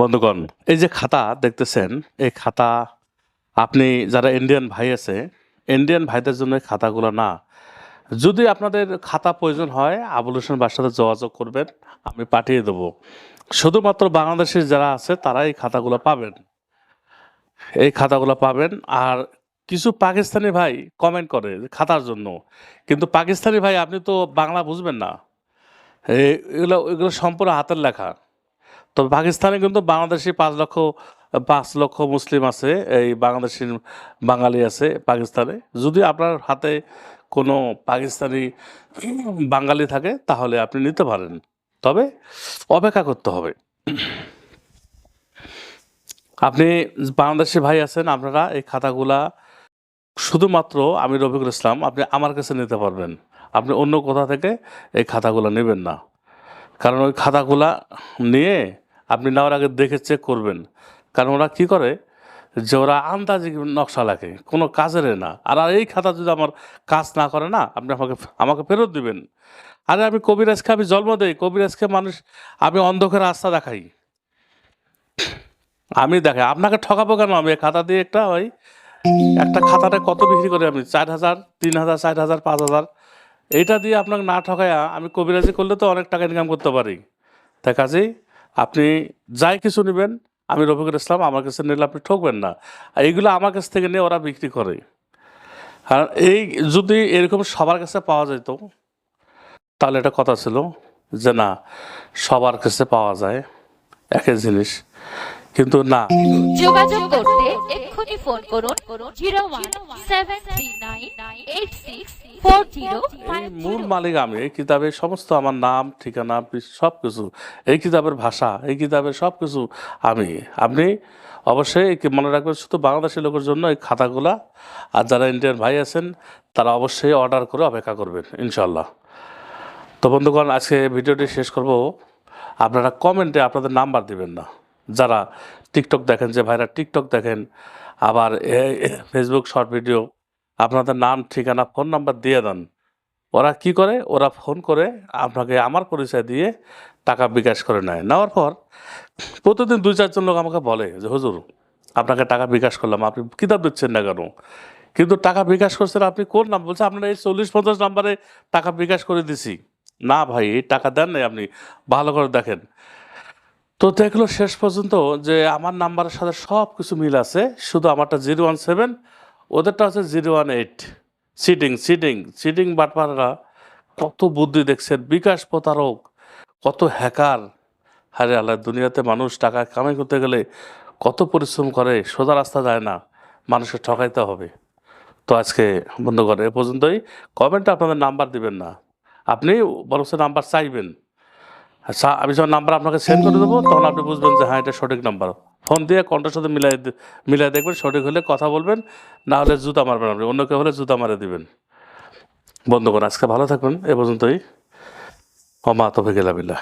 বন্ধুগণ, এই যে খাতা দেখতেছেন, এই খাতা আপনি যারা ইন্ডিয়ান ভাই আছে ইন্ডিয়ান ভাইদের জন্য খাতাগুলো না। যদি আপনাদের খাতা প্রয়োজন হয়, আবুল হোসেন বাসার সাথে যোগাযোগ করবেন, আমি পাঠিয়ে দেবো। শুধুমাত্র বাংলাদেশের যারা আছে তারা এই খাতাগুলো পাবেন। এই খাতাগুলো পাবেন, আর কিছু পাকিস্তানি ভাই কমেন্ট করে খাতার জন্য। কিন্তু পাকিস্তানি ভাই, আপনি তো বাংলা বুঝবেন না। এগুলো এগুলো সম্পূর্ণ হাতের লেখা। তো পাকিস্তানে কিন্তু বাংলাদেশি পাঁচ লক্ষ পাঁচ লক্ষ মুসলিম আছে, এই বাংলাদেশি, বাঙালি আছে পাকিস্তানে। যদি আপনার হাতে কোনো পাকিস্তানি বাঙালি থাকে, তাহলে আপনি নিতে পারেন। তবে অপেক্ষা করতে হবে। আপনি বাংলাদেশি ভাই আছেন, আপনারা এই খাতাগুলা শুধুমাত্র আমি রফিকুল ইসলাম, আপনি আমার কাছে নিতে পারবেন। আপনি অন্য কোথা থেকে এই খাতাগুলো নেবেন না। কারণ ওই খাতাগুলা নিয়ে আপনি নেওয়ার আগে দেখে চেক করবেন। কারণ ওরা কী করে? যে ওরা আন্দাজি নকশা লাগে কোনো কাজের না। আর এই খাতা যদি আমার কাজ না করে না, আপনি আমাকে আমাকে ফেরত দিবেন। আরে আমি কবিরাজকে আমি জন্ম দেই, কবিরাজকে মানুষ, আমি অন্ধকার রাস্তা দেখাই। আমি দেখাই, আপনাকে ঠকাবো কেন? আমি খাতা দিয়ে একটা ওই, একটা খাতাটা কত বিক্রি করি আমি? চার হাজার, তিন হাজার, চার হাজার, পাঁচ হাজার। এইটা দিয়ে আপনাকে না ঠকায়া আমি কবিরাজি করলে তো অনেক টাকা ইনকাম করতে পারি। তাই কাজেই আপনি যাই কিছু নেবেন, আমি রফিকুল ইসলাম, আমার কাছে নিলে আপনি ঠকবেন না। আর এইগুলো আমার কাছ থেকে নিয়ে ওরা বিক্রি করে। আর এই যদি এরকম সবার কাছে পাওয়া যেত, তাহলে একটা কথা ছিল যে, না, সবার কাছে পাওয়া যায় একই জিনিস। কিন্তু না। যোগাযোগ করতে এক্ষুনি ফোন করুন zero one seven three nine eight six four zero মূল মালিক আমি এই কিতাবের সমস্ত আমার নাম ঠিকানা সব কিছু এই কিতাবের ভাষা এই কিতাবের সব কিছু আমি। আপনি অবশ্যই মনে রাখবেন শুধু বাংলাদেশের লোকের জন্য এই খাতাগুলা আর যারা ইন্ডিয়ান ভাই আছেন তারা অবশ্যই অর্ডার করে অপেক্ষা করবেন ইনশাল্লাহ তো বন্ধুগণ আজকে ভিডিওটি শেষ করব। আপনারা কমেন্টে আপনাদের নাম্বার দিবেন না। যারা টিকটক দেখেন, যে ভাইরা টিকটক দেখেন, আবার ফেসবুক শর্ট ভিডিও আপনাদের নাম, ঠিকানা ফোন নাম্বার দিয়ে দেন। ওরা কি করে? ওরা ফোন করে আপনাকে আমার পরিচয় দিয়ে টাকা বিকাশ করে নেয়। নেওয়ার পর প্রতিদিন দুই, চারজন লোক আমাকে বলে যে, হুজুর, আপনাকে টাকা বিকাশ করলাম, আপনি কিতাব দিচ্ছেন না কেন? কিন্তু টাকা বিকাশ করছেন আপনি কোন নাম? বলছে, আপনারা এই চল্লিশ পঞ্চাশ নাম্বারে টাকা বিকাশ করে দিছি। না ভাই, এই টাকা দেন নাই আপনি, ভালো করে দেখেন। তো দেখল শেষ পর্যন্ত যে আমার নাম্বারের সাথে সব কিছু মিল আছে, শুধু আমারটা জিরো ওয়ান সেভেন, ওদেরটা হচ্ছে zero one eight. Sitting sitting sitting বাটপাররা কত বুদ্ধি দেখছেন বিকাশ প্রতারক, কত হ্যাকার হারে আল্লাহ, দুনিয়াতে মানুষ টাকা কামাই করতে গেলে কত পরিশ্রম করে, সোজা রাস্তা যায় না, মানুষকে ঠকাইতে হবে। তো আজকে বন্ধুগণ, এ পর্যন্তই। কমেন্টে আপনাদের নাম্বার দিবেন না। আপনি বরং নাম্বার চাইবেন। আমি যখন নাম্বার আপনাকে সেন্ড করে দেবো, তখন আপনি বুঝবেন যে হ্যাঁ এটা সঠিক নাম্বার ফোন দিয়ে কণ্ঠের সাথে মিলাই মিলাই দেখবেন, সঠিক হলে কথা বলবেন, না হলে জুতা মারবেন আপনি, অন্য কেউ হলে জুতা মারে দিবেন। বন্ধুগণ, আজকে ভালো থাকবেন, এ পর্যন্তই। অমা তবে গেলাবিল্লা